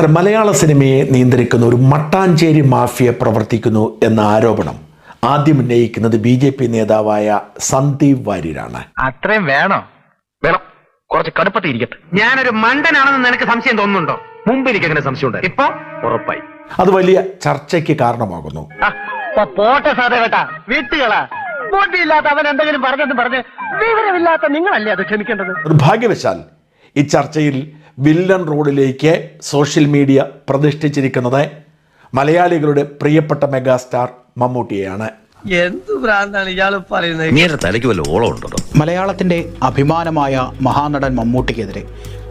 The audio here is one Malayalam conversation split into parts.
നമസ്കാരം മലയാള സിനിമയെ നിയന്ത്രിക്കുന്ന ഒരു മട്ടാഞ്ചേരി മാഫിയ പ്രവർത്തിക്കുന്നു എന്ന ആരോപണം ആദ്യം ഉന്നയിക്കുന്നത് ബി ജെ പി നേതാവായ സന്ദീപ് വാര്യരാണ്. അത്രയും വേണോ. വേണം. കുറച്ച് കടുപ്പത്തിരിക്കട്ടെ ഞാനൊരു മണ്ടനാണെന്ന് നിനക്ക് സംശയം തോന്നുന്നുണ്ടോ? മുമ്പ് എനിക്ക് അങ്ങനെ സംശയം ഉണ്ട് ഇപ്പൊ? ഉറപ്പായി. അത് വലിയ ചർച്ചയ്ക്ക് കാരണമാകുന്നു. പോട്ടെ സാധേ കേട്ടാ. വീട്ടുകളാ. ബോട്ടിയില്ലാത്ത അവൻ എന്തെങ്കിലും പറഞ്ഞെന്ന് പറഞ്ഞ് വിവരമില്ലാത്ത നിങ്ങളല്ലേ അത് ക്ഷമിക്കേണ്ടത്? ഭാഗ്യവശാൽ ഈ ചർച്ചയിൽ വില്ലൻ റോഡിലേക്ക് സോഷ്യൽ മീഡിയ പ്രതിഷ്ഠിച്ചിരിക്കുന്നത് മലയാളികളുടെ പ്രിയപ്പെട്ട മെഗാസ്റ്റാർ മമ്മൂട്ടിയെയാണ്. എന്ത് ഭ്രാന്താണ് ഇയാൾ പറയുന്നത്? തലയ്ക്ക് വല്ല ഓളമുണ്ടോ മലയാളത്തിന്റെ അഭിമാനമായ മഹാനടൻ മമ്മൂട്ടിക്കെതിരെ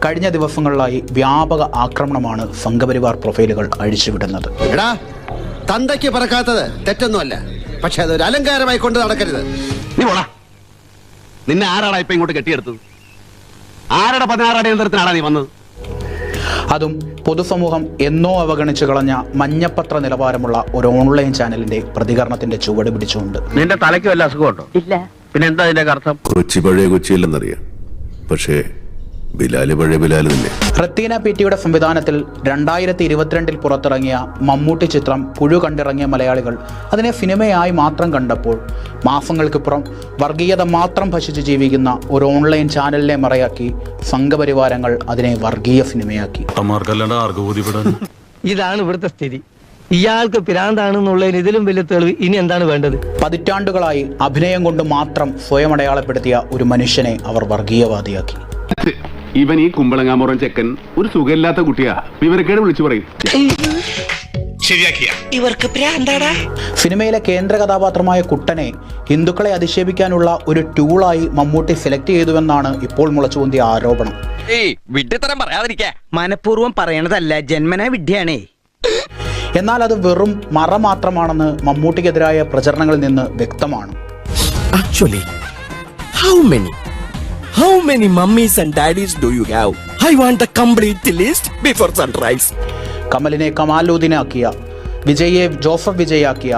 കഴിഞ്ഞ ദിവസങ്ങളിലായി വ്യാപക ആക്രമണമാണ് സംഘപരിവാർ പ്രൊഫൈലുകൾ അഴിച്ചുവിടുന്നത്. എടാ തന്തയ്ക്ക് പറക്കാത്തത് തെറ്റൊന്നുമല്ല. പക്ഷെ അതൊരു അലങ്കാരമായി കൊണ്ട് നടക്കരുത്. നീ പോടാ. നിന്നെ ആരാടാ ഇപ്പൊ ഇങ്ങോട്ട് കെട്ടിയെടുത്തത്? ആരുടെ പതിനാറ് അടിയന്തരത്തിനാടാ നീ വന്നത്? അതും പൊതുസമൂഹം എന്നോ അവഗണിച്ചു കളഞ്ഞ മഞ്ഞപ്പത്ര നിലവാരമുള്ള ഒരു ഓൺലൈൻ ചാനലിന്റെ പ്രതികരണത്തിന്റെ ചുവട് പിടിച്ചുകൊണ്ട്. നിന്റെ തലയ്ക്ക് വല്ല അസുഖമുണ്ടോ? ഇല്ല. പിന്നെ എന്താ അതിന്റെ അർത്ഥം? കൊച്ചി പഴയ കൊച്ചിയില്ലെന്നറിയാം. പക്ഷേ ബിലാൽ പഴയ ബിലാൽ തന്നെ. റത്തീന പിറ്റിയുടെ സംവിധാനത്തിൽ രണ്ടായിരത്തി ഇരുപത്തിരണ്ടിൽ പുറത്തിറങ്ങിയ മമ്മൂട്ടി ചിത്രം പുഴു കണ്ടിറങ്ങിയ മലയാളികൾ അതിനെ സിനിമയായി മാത്രം കണ്ടപ്പോൾ മാസങ്ങൾക്കിപ്പുറം വർഗീയത മാത്രം ഭക്ഷിച്ച് ജീവിക്കുന്ന ഒരു ഓൺലൈൻ ചാനലിനെ മറയാക്കി സംഘപരിവാരങ്ങൾ അതിനെ വർഗീയ സിനിമയാക്കി. ഇതാണ് ഇവിടുത്തെ സ്ഥിതി. ഇയാൾക്ക് പിരാന്താണെന്നുള്ളതിന് ഇതിലും വലിയ തെളിവ് ഇനി എന്താണ് വേണ്ടത്? പതിറ്റാണ്ടുകളായി അഭിനയം കൊണ്ട് മാത്രം സ്വയം അടയാളപ്പെടുത്തിയ ഒരു മനുഷ്യനെ അവർ വർഗീയവാദിയാക്കി. ഇവൻ ഈ കുമ്പളങ്ങാമുറം ചെക്കൻ ഒരു സുഖമില്ലാത്ത കുട്ടിയാ. വിവരക്കേട് വിളിച്ചു പറയും. ഇവർക്ക് സിനിമയിലെ കേന്ദ്ര കഥാപാത്രമായ കുട്ടനെ ഹിന്ദുക്കളെ അധിക്ഷേപിക്കാനുള്ള ഒരു ടൂളായി മമ്മൂട്ടി സെലക്ട് ചെയ്തുവെന്നാണ് ഇപ്പോൾ മുളച്ചുപൊന്തിയ ആരോപണം. വിഡ്ഢിത്തരം പറയാതിരിക്കാ. മനഃപൂർവം പറയണതല്ല ജന്മന വിദ്യയാണേ എന്നാൽ അത് വെറും മറ മാത്രമാണെന്ന് മമ്മൂട്ടിക്കെതിരായ പ്രചരണങ്ങളിൽ നിന്ന് വ്യക്തമാണ്. Actually how many how many mummies and daddies do you have? I want the complete list before sunrise. കമലിനെ കമാലുദ്ദീനാക്കിയ വിജയെ ജോസഫ് വിജയാക്കിയ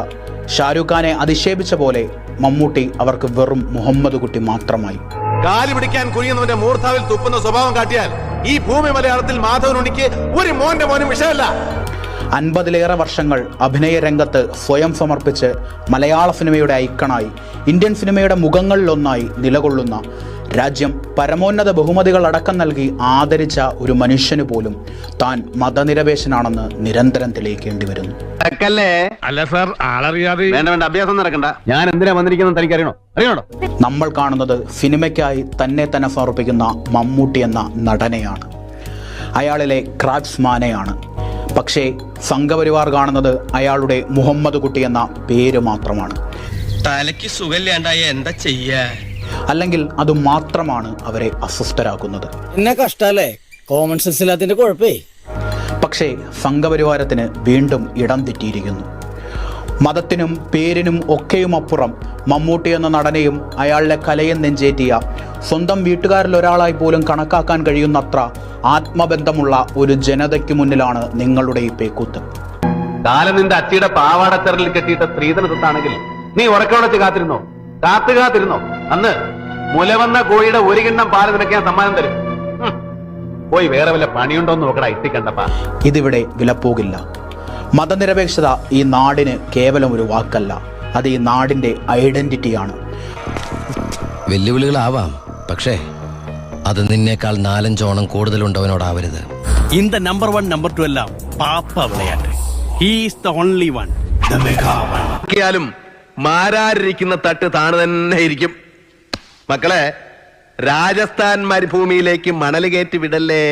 ഷാരൂഖ് ഖാനെ അധിക്ഷേപിച്ച പോലെ മമ്മൂട്ടി അവർക്ക് വെറും മുഹമ്മദ് കുട്ടി മാത്രമായി കാലി പിടിക്കാൻ കുനിയുന്നവന്റെ മൂർധാവിൽ തുപ്പുന്ന സ്വഭാവം കാട്ടിയാൽ ഈ ഭൂമി മലയാളത്തിൽ മാധവൻ ഉണ്ണിക്ക് ഒരു മോന്റെ മോനും വിഷയമല്ല അൻപതിലേറെ വർഷങ്ങൾ അഭിനയ രംഗത്ത് സ്വയം സമർപ്പിച്ച് മലയാള സിനിമയുടെ ഐക്കണായി ഇന്ത്യൻ സിനിമയുടെ മുഖങ്ങളിലൊന്നായി നിലകൊള്ളുന്ന രാജ്യം പരമോന്നത ബഹുമതികൾ അടക്കം നൽകി ആദരിച്ച ഒരു മനുഷ്യന് പോലും താൻ മതനിരപേക്ഷനാണെന്ന് നിരന്തരം തെളിയിക്കേണ്ടി വരുന്നു. അല്ല സാർ ആളറിയാതെ വേണ്ട വേണ്ട അഭ്യാസം നടക്കണ്ട. ഞാൻ എന്തിനാ വന്നിരിക്കുന്നത് തനിക്ക് അറിയണോ അറിയണോ? നമ്മൾ കാണുന്നത് സിനിമയ്ക്കായി തന്നെ തന്നെ സമർപ്പിക്കുന്ന മമ്മൂട്ടി എന്ന നടനെയാണ്. അയാളിലെ ക്രാഫ്റ്റ്സ്മാനെയാണ്. പക്ഷേ സംഘപരിവാർ കാണുന്നത് അയാളുടെ മുഹമ്മദ് കുട്ടി എന്ന പേര് മാത്രമാണ്. തലയ്ക്ക് സുഖമില്ലാണ്ടായ എന്താ ചെയ്യാ? അല്ലെങ്കിൽ അത് മാത്രമാണ് അവരെ അസ്വസ്ഥരാക്കുന്നത്. എന്നെ കഷ്ടല്ലേ? കോമൺ സെൻസ് കുഴപ്പേ. പക്ഷേ സംഘപരിവാരത്തിന് വീണ്ടും ഇടം തെറ്റിയിരിക്കുന്നു. മതത്തിനും പേരിനും ഒക്കെയും അപ്പുറം മമ്മൂട്ടി എന്ന നടനെയും അയാളുടെ കലയെ നെഞ്ചേറ്റിയ സ്വന്തം വീട്ടുകാരിൽ ഒരാളായി പോലും കണക്കാക്കാൻ കഴിയുന്നത്ര ആത്മബന്ധമുള്ള ഒരു ജനതയ്ക്ക് മുന്നിലാണ് നിങ്ങളുടെ ഈ പേക്കൂത്ത്. കാലം നിന്റെ അച്ചിയുടെ പാവാടച്ചറിൽ കെട്ടിയിട്ട സ്ത്രീധനത്താണെങ്കിൽ നീ ഉറക്കമുടച്ച് കാത്തിരുന്നോ? കാത്തു കാത്തിരുന്നോ? അന്ന് മുലവന്ന കോഴിയുടെ ഒരു കിണ്ണം പാല് നിനക്ക് ഞാൻ സമ്മാനം തരും ഹും. പോയി വേറെ വല്ല പണിയുണ്ടോന്ന് നോക്കടാ ഇത്തിക്കണ്ടപ്പാ ഇതിവിടെ വിലപ്പോകില്ല മതനിരപേക്ഷത ഈ നാടിന് കേവലം ഒരു വാക്കല്ല അത് ഈ നാടിൻ്റെ ഐഡന്റിറ്റിയാണ് വെല്ലുവിളികളാവാം പക്ഷേ അത് നിന്നേക്കാൾ നാലഞ്ചോണം കൂടുതലുണ്ടവനോടാവരുത് இந்த நம்பர் ஒன் நம்பர் டூ எல்லாம் பாப்பா விளையாட்டு he is the only one the mega one ാലും മാരാരിരിക്കുന്ന തട്ട് താണ് തന്നെ ഇരിക്കും മക്കളെ രാജസ്ഥാൻ മരുഭൂമിയിലേക്ക് മണൽ കയറ്റി വിടല്ലേ?